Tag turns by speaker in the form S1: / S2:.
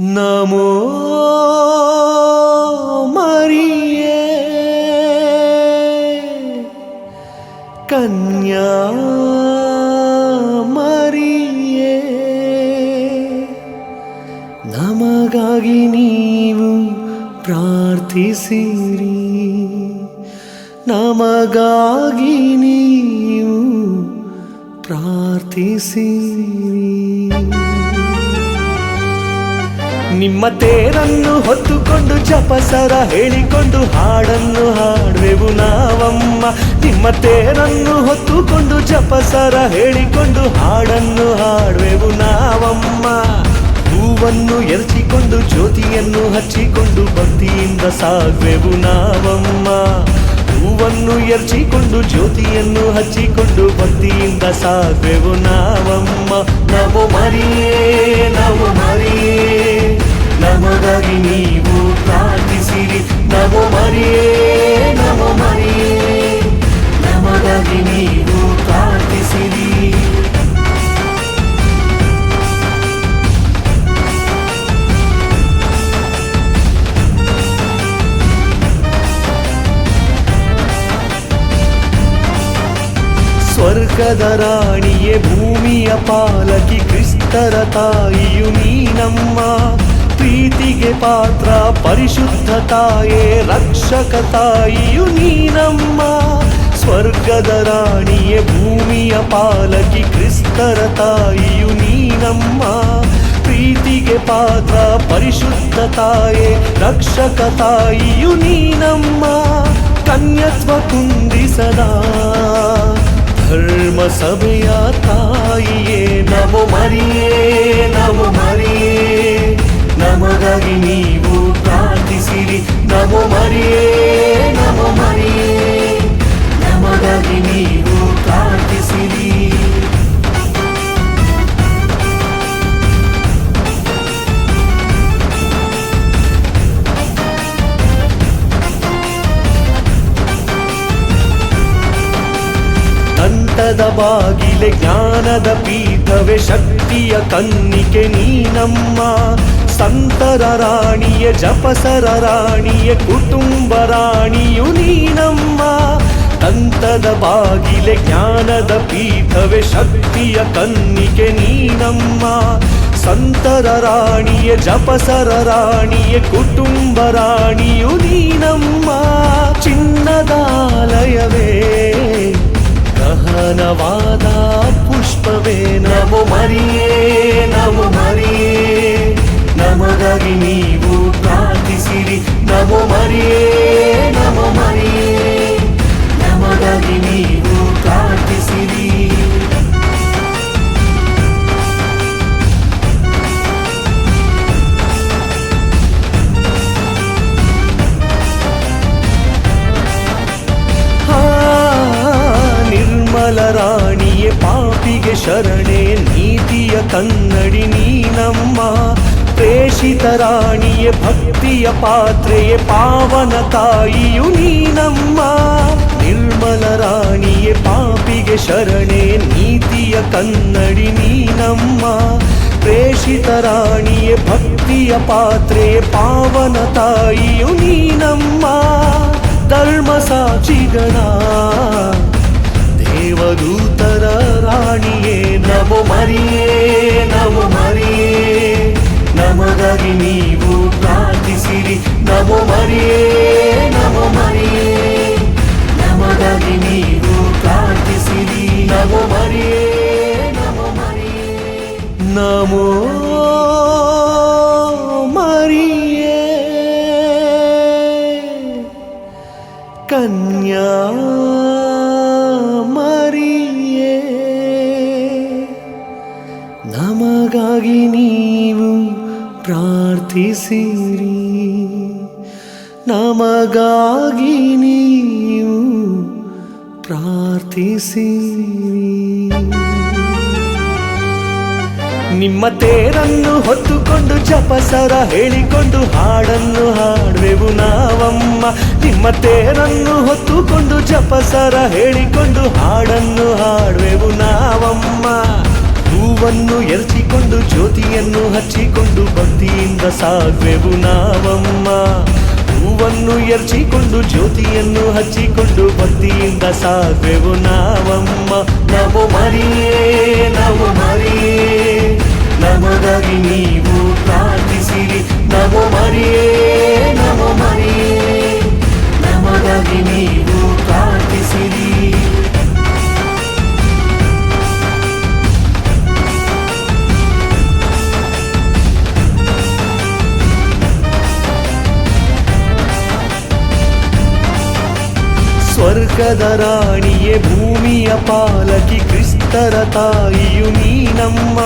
S1: ನಮೋ ಮರಿಯೇ ಕನ್ಯಾ ಮರಿಯೇ ನಮಗಾಗಿ ನೀವು ಪ್ರಾರ್ಥಿಸಿರಿ ನಮಗಾಗಿ ನೀವು ಪ್ರಾರ್ಥಿಸಿರಿ ನಿಮ್ಮ ತೇರನ್ನು ಹೊತ್ತುಕೊಂಡು ಜಪಸರ ಹೇಳಿಕೊಂಡು ಹಾಡನ್ನು ಹಾಡುವೆವು ನಾವಮ್ಮ. ನಿಮ್ಮ ತೇರನ್ನು ಹೊತ್ತುಕೊಂಡು ಜಪಸರ ಹೇಳಿಕೊಂಡು ಹಾಡನ್ನು ಹಾಡುವೆವು ನಾವಮ್ಮ. ಹೂವನ್ನು ಎರಚಿಕೊಂಡು ಜ್ಯೋತಿಯನ್ನು ಹಚ್ಚಿಕೊಂಡು ಭಕ್ತಿಯಿಂದ ಸಾಗುವೆವು ನಾವಮ್ಮ. ಹೂವನ್ನು ಎರಚಿಕೊಂಡು ಜ್ಯೋತಿಯನ್ನು ಹಚ್ಚಿಕೊಂಡು ಭಕ್ತಿಯಿಂದ ಸಾಗುವೆವು ನಾವಮ್ಮ. ನಮೋ ಮರಿಯೇ ನಮೋ ಮರಿಯೇ. ನಮಗಾಗಿ ನೀವು ಪ್ರಾರ್ಥಿಸಿರಿ ನಮೋ ಮರಿಯೇ ನಮೋ ಮರಿಯೇ ನಮಗಾಗಿ ನೀವು ಪ್ರಾರ್ಥಿಸಿರಿ ಸ್ವರ್ಗದ ರಾಣಿಯೇ ಭೂಮಿಯ ಪಾಲಕಿ ಕ್ರಿಸ್ತರ ತಾಯಿಯು ನೀನಮ್ಮ ಪ್ರೀತಿಗೆ ಪಾತ್ರ ಪರಿಶುದ್ಧ ತಾಯೇ ರಕ್ಷಕ ತಾಯಿಯು ನೀನಮ್ಮ ಸ್ವರ್ಗದ ರಾಣಿಯೇ ಭೂಮಿಯ ಪಾಲಕಿ ಕ್ರಿಸ್ತರ ತಾಯಿಯು ನೀನಮ್ಮ ಪ್ರೀತಿಗೆ ಪಾತ್ರ ಪರಿಶುದ್ಧ ತಾಯೇ ರಕ್ಷಕ ತಾಯಿಯು ನೀನಮ್ಮ ಕನ್ಯತ್ವ ಕುಂದಿಸದ ಧರ್ಮ ಸಭೆಯ ತಾಯಿಯೇ ನಮೋ ಮರಿಯೇ ನಮೋ ಮರಿಯೇ ನಮಗಾಗಿ ನೀವು ಪ್ರಾರ್ಥಿಸಿರಿ. ನಮೋ ಮರಿಯೇ ನಮೋ ಮರಿಯೇ. ನಮಗಾಗಿ ನೀವು ಪ್ರಾರ್ಥಿಸಿರಿ. ದಂತದ ಬಾಗಿಲೆ ಜ್ಞಾನದ ಪೀಠವೇ ಶಕ್ತಿಯ ಕನ್ನಿಕೆ ನೀನಮ್ಮ. ಸಂತರ ರಾಣಿಯ, ಜಪಸರ ರಾಣಿಯ, ಕುಟುಂಬ ರಾಣಿಯು ನೀನಮ್ಮ. ತಂತದ ಬಾಗಿಲೆ, ಜ್ಞಾನದ ಪೀಠವೇ, ಶಕ್ತಿಯ ಕನ್ನಿಕೆ ನೀನಮ್ಮ. ಸಂತರ ರಾಣಿಯ, ಜಪಸರ ರಾಣಿಯ, ಕುಟುಂಬ ರಾಣಿಯು ನೀನಮ್ಮ. ಚಿನ್ನದಾಲಯವೇ ಗಹನವಾದ ಪುಷ್ಪವೇ, ನಮೋ ಮರಿಯೇ ನಮೋ ಮರಿಯೇ. ನಮಗಾಗಿ ನೀವು ಪ್ರಾರ್ಥಿಸಿರಿ ನಮೋ ಮರಿಯೇ ನಮೋ ಮರಿಯೇ ನಮಗಾಗಿ ನೀವು ಪ್ರಾರ್ಥಿಸಿರಿ ಆ, ನಿರ್ಮಲ ರಾಣಿಯೇ ಪಾಪಿಗೆ ಶರಣೆ ನೀತಿಯ ಕನ್ನಡಿ ನೀನಮ್ಮ ಪ್ರೇಷಿತ ರಾಣಿಯೇ, ಭಕ್ತಿಯ ಪಾತ್ರೆಯೇ, ಪಾವನ ತಾಯಿಯು ನೀನಮ್ಮ. ನಿರ್ಮಲ ರಾಣಿಯೇ, ಪಾಪಿಗೆ ಶರಣೆ, ನೀತಿಯ ಕನ್ನಡಿ ನೀನಮ್ಮ. ಪ್ರೇಷಿತ ರಾಣಿಯೇ, ಭಕ್ತಿಯ ಪಾತ್ರೆಯೇ, ಪಾವನ ತಾಯಿಯು ನೀನಮ್ಮ. ಧರ್ಮ ಸಾಕ್ಷಿಗಳ ದೇವದೂತರ ರಾಣಿಯೇ, ನಮೋ ಮರಿಯೇ. ನಮಗಾಗಿ ನೀವು ಪ್ರಾರ್ಥಿಸಿರಿ ನಮೋ ಮರಿಯೇ ನಮೋ ಮರಿಯೇ ನಮಗಾಗಿ ನೀವು ಪ್ರಾರ್ಥಿಸಿರಿ ನಮೋ ಮರಿಯೇ ನಮೋ ಮರಿಯೇ ನಮೋ ಮರಿಯೇ ಕನ್ಯಾ ಮರಿಯೇ ನಮಗಾಗಿ ನೀವು ಪ್ರಾರ್ಥಿಸಿರಿ. ನಮಗಾಗಿ ನೀವು ಪ್ರಾರ್ಥಿಸಿರಿ. ನಿಮ್ಮ ತೇರನ್ನು ಹೊತ್ತುಕೊಂಡು ಜಪಸರ ಹೇಳಿಕೊಂಡು ಹಾಡನ್ನು ಹಾಡುವೆವು ನಾವಮ್ಮ. ನಿಮ್ಮ ತೇರನ್ನು ಹೊತ್ತುಕೊಂಡು ಜಪಸರ ಹೇಳಿಕೊಂಡು ಹಾಡನ್ನು ಹಾಡುವೆವು ನಾವಮ್ಮ. ಹೂವನ್ನು ಎರಚಿಕೊಂಡು ಜ್ಯೋತಿಯನ್ನು ಹಚ್ಚಿಕೊಂಡು ಭಕ್ತಿಯಿಂದ ಸಾಗ್ವೆವು ನಾವಮ್ಮ ಹೂವನ್ನು ಎರ್ಚಿಕೊಂಡು ಜ್ಯೋತಿಯನ್ನು ಹಚ್ಚಿಕೊಂಡು ಭಕ್ತಿಯಿಂದ ಸಾಗ್ವೆವು ನಾವಮ್ಮ ನಮೋ ಮರಿಯೇ ನಮೋ ಮರಿಯೇ ನಮಗಾಗಿ ನೀವು ಪ್ರಾರ್ಥಿಸಿರಿ ನಮೋ ಮರಿಯೇ ನಮೋ ಮರಿಯೇ ನಮಗಾಗಿ ನೀವು ಸ್ವರ್ಗದ ರಾಣಿಯೇ ಭೂಮಿಯ ಪಾಲಕಿ ಕ್ರಿಸ್ತರ ತಾಯಿಯು ನೀನಮ್ಮ